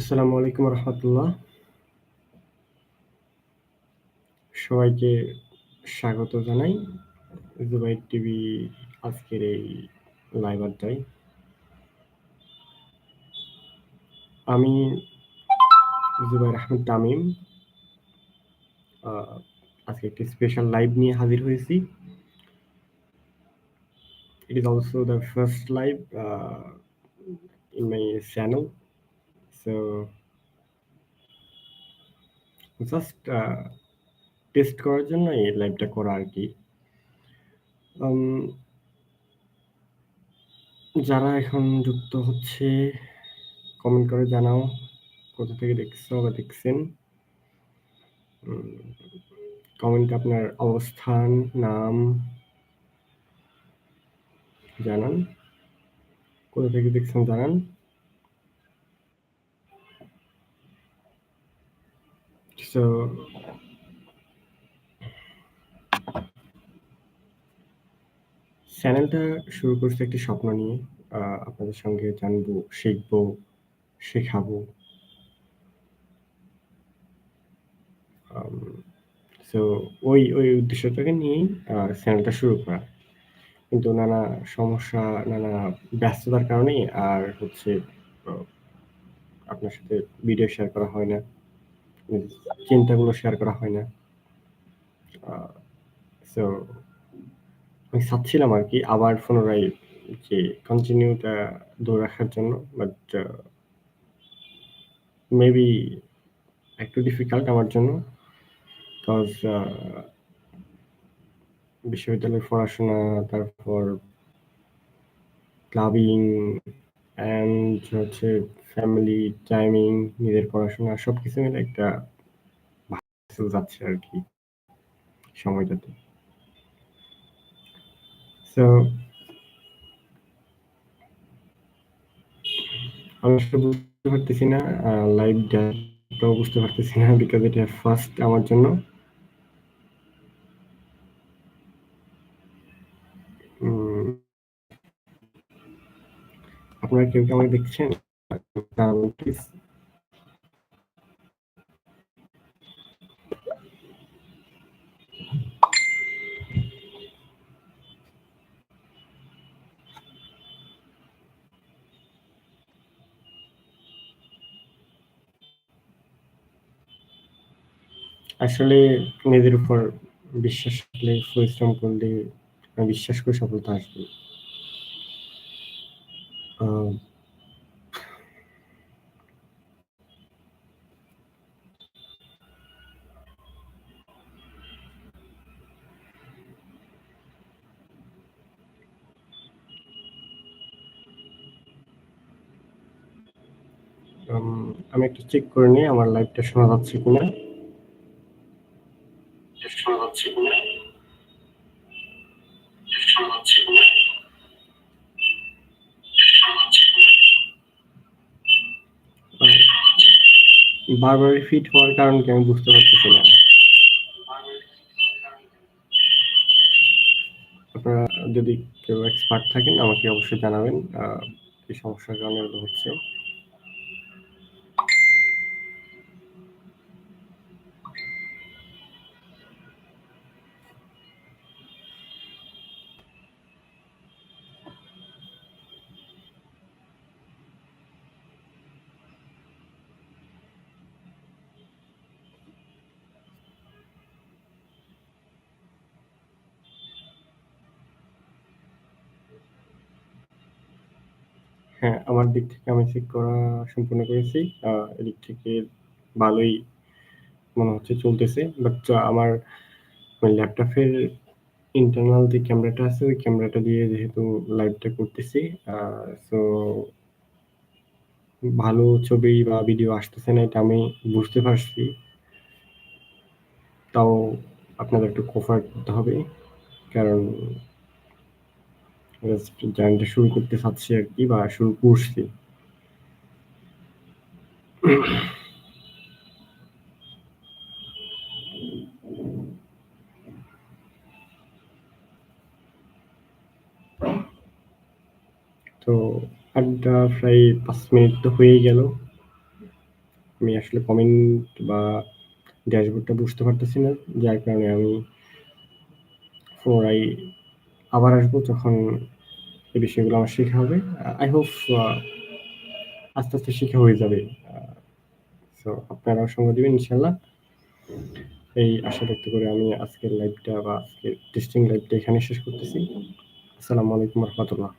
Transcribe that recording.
আসসালামু আলাইকুম রহমতুল্লাহ। সবাইকে স্বাগত জানাই জুবাই টিভি আজকের এই লাইভ আড্ডায়। আমি জুবাইর আহমেদ তামিম আজকে একটি স্পেশাল লাইভ নিয়ে হাজির হয়েছি। It is also the first live in my channel so just test করার জন্য এই লাইভটা করা আর কি। যারা এখন যুক্ত হচ্ছে কমেন্ট করে জানাও, কোথা থেকে দেখছ বা দেখছেন। কমেন্ট আপনার অবস্থান, নাম জানান। কোথা থেকে দেখছেন জানান। সো চ্যানেলটা শুরু করছে একটি স্বপ্ন নিয়ে। আপনাদের সঙ্গে জানব, শিখব, শেখাবো। সো ওই ওই উদ্দেশ্যটাকে নিয়েই চ্যানেলটা শুরু করা। কিন্তু নানা সমস্যা, নানা ব্যস্ততার কারণেই আর হচ্ছে আপনার সাথে ভিডিও শেয়ার করা হয় না। চিন্তাগুলো শেয়ার করা হয় না। সো আমি চাচ্ছিলাম আর কি আবার পুনরায় যে কন্টিনিউটা ধরে রাখার জন্য বাট মেবি একটু ডিফিকাল্ট আমার জন্য বিকজ বিশ্ববিদ্যালয়ের পড়াশোনা, তারপর ক্লাবিং অ্যান্ড হচ্ছে ফ্যামিলি টাইমিং নিজের পড়াশোনা সব কিছু মিলে একটা ভালো যাচ্ছে আর কি সময়টাতে। সো আমি বুঝতে পারতেছি না লাইভ ডেটাও বুঝতে পারতেছি না বিকজ এটা ফার্স্ট আমার জন্য। আপনারা কেউ কি আমাকে দেখছেন? আসলে নিজের উপর বিশ্বাস করলে পরিশ্রম করলে বিশ্বাস করে সফলতা আসবে। আমি একটু চেক করে নিই আমার লাইভটা শোনা যাচ্ছে কিনা? বারবার ফিট হওয়ার কারণ কি আমি বুঝতে পারতেছি না। আপনারা যদি কেউ এক্সপার্ট থাকেন, আমাকে অবশ্যই জানাবেন কি সমস্যার কারণে হচ্ছে। হ্যাঁ, আমার দিক থেকে আমি চেক করা সম্পূর্ণ করেছি। এদিক থেকে ভালোই মনে হচ্ছে চলতেছে। বাট আমার ল্যাপটপের ইন্টারনাল যে ক্যামেরাটা আছে ওই ক্যামেরাটা দিয়ে যেহেতু লাইভটা করতেছি সো ভালো ছবি বা ভিডিও আসতেছে না এটা আমি বুঝতে পারছি। তাও আপনাদের একটু কোঅপারেট করতে হবে। কারণ জার্নিটা শুরু করতে চাচ্ছি আর কি বা শুরু করছি। তো আড্ডা প্রায় পাঁচ মিনিট তো হয়েই গেল। আমি আসলে কমেন্ট বা ড্যাশবোর্ডটা বুঝতে পারতেছি না, যার কারণে আমি পুনরায় আবার আসব তখন এই বিষয়গুলো আমার শেখা হবে। আই হোপ আস্তে আস্তে শেখা হয়ে যাবে। সো আপনারাও সঙ্গে দেবেন ইনশাল্লাহ এই আশা ব্যক্ত করে আমি আজকের লাইভটা বা আজকের টেস্টিং লাইভটা এখানে শেষ করতেছি। আসসালামু আলাইকুম রহমতুল্লাহ।